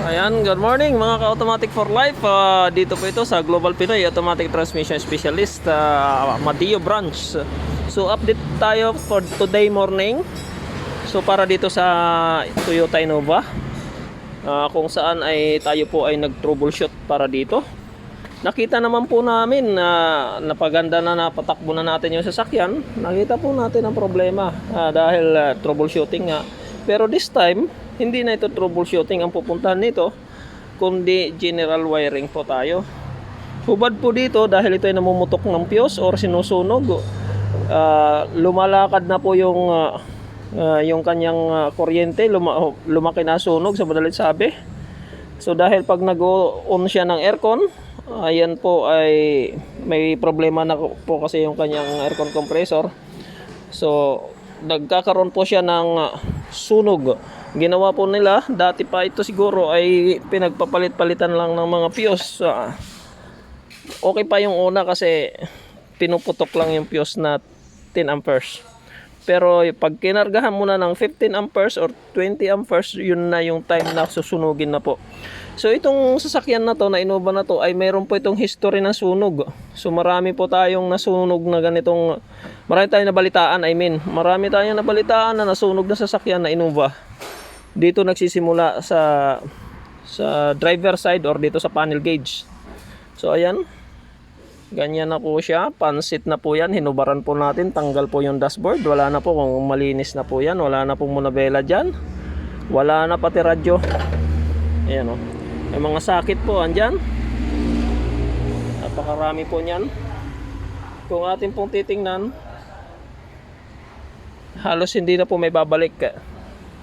Ayan, good morning mga ka-automatic for life. Ah, dito po ito sa Global Pinoy Automatic Transmission Specialist, ah, Madio Branch. So update tayo for today morning. So para dito sa Toyota Innova. ah, kung saan ay tayo po ay nag-troubleshoot para dito. Nakita naman po namin na napaganda na napatakbo na natin yung sasakyan. Nakita po natin ang problema ah, dahil ah, troubleshooting nga. Pero this time, hindi na ito troubleshooting ang pupuntahan nito, kundi general wiring po tayo. Hubad po dito dahil ito ay namumutok ng fuse or sinusunog. Ah, lumalakad na po yung ah, ah, yung kanyang ah, kuryente, luma, lumaki na sunog sa madalit sabi. So dahil pag nag-on siya ng aircon, ayan po ay may problema na po kasi yung kanyang aircon compressor. So nagkakaroon po siya ng ah, sunog. Ginawa po nila, dati pa ito siguro ay pinagpapalit-palitan lang ng mga fuse. Ah, okay pa yung una kasi pinuputok lang yung fuse na 10 amperes. Pero pag kinargahan mo na ng 15 amperes or 20 amperes, yun na yung time na susunugin na po. So itong sasakyan na to, na Innova na to, ay mayroon po itong history ng sunog. So marami po tayong nasunog na ganitong, marami tayong nabalitaan, I mean, marami tayong nabalitaan na nasunog na sasakyan na Innova. Dito nagsisimula sa sa driver side or dito sa panel gauge. So ayan, Ganyan na po siya. Pansit na po yan. Hinubaran po natin. Tanggal po yung dashboard. Wala na po kung malinis na po yan. Wala na po munabela dyan. Wala na pati radyo. Ayan o. May mga sakit po andyan. Napakarami po niyan. Kung atin pong titingnan, halos hindi na po may babalik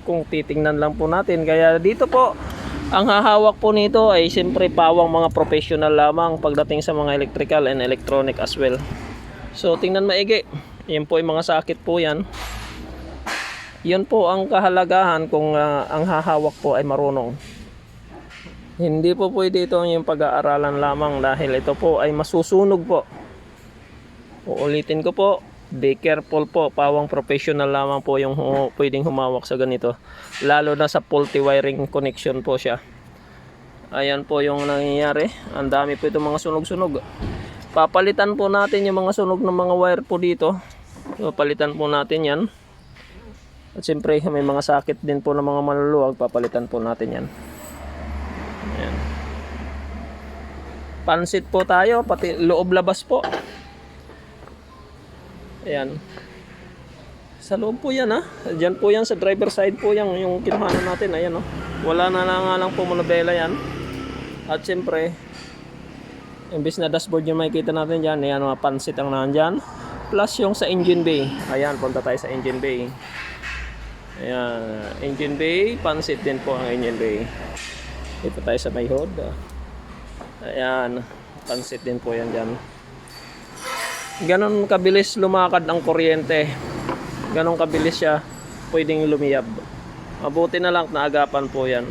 kung titingnan lang po natin. Kaya dito po, ang hahawak po nito ay siyempre pawang mga professional lamang pagdating sa mga electrical and electronic as well. So tingnan maigi. Yan po yung mga sakit po yan. Yun po ang kahalagahan kung ah, ang hahawak po ay marunong. Hindi po pwede ito yung pag-aaralan lamang dahil ito po ay masusunog po. Uulitin ko po, be careful po, pawang professional lamang po yung hu- pwedeng humawak sa ganito. Lalo na sa faulty wiring connection po siya. Ayan po yung nangyayari. Ang dami po itong mga sunog-sunog. Papalitan po natin yung mga sunog ng mga wire po dito. Papalitan po natin yan. At siyempre may mga sakit din po ng mga maluluwag. Papalitan po natin yan. Ayan. Pansit po tayo, pati loob labas po. Ayan. Sa loob po yan ha. Diyan po yan sa driver side po yan yung kinuhanan natin. Ayan o. Wala na na nga lang po monobela yan. At siyempre, imbis na dashboard yung makikita natin dyan, ayan mga pansit ang nandyan. Plus yung sa engine bay. Ayan, punta tayo sa engine bay. Ayan, engine bay, pansit din po ang engine bay. Dito tayo sa may hood. Ayan, pansit din po yan dyan. Ganon kabilis lumakad ang kuryente. Ganon kabilis siya pwedeng lumiyab. Mabuti na lang naagapan po yan.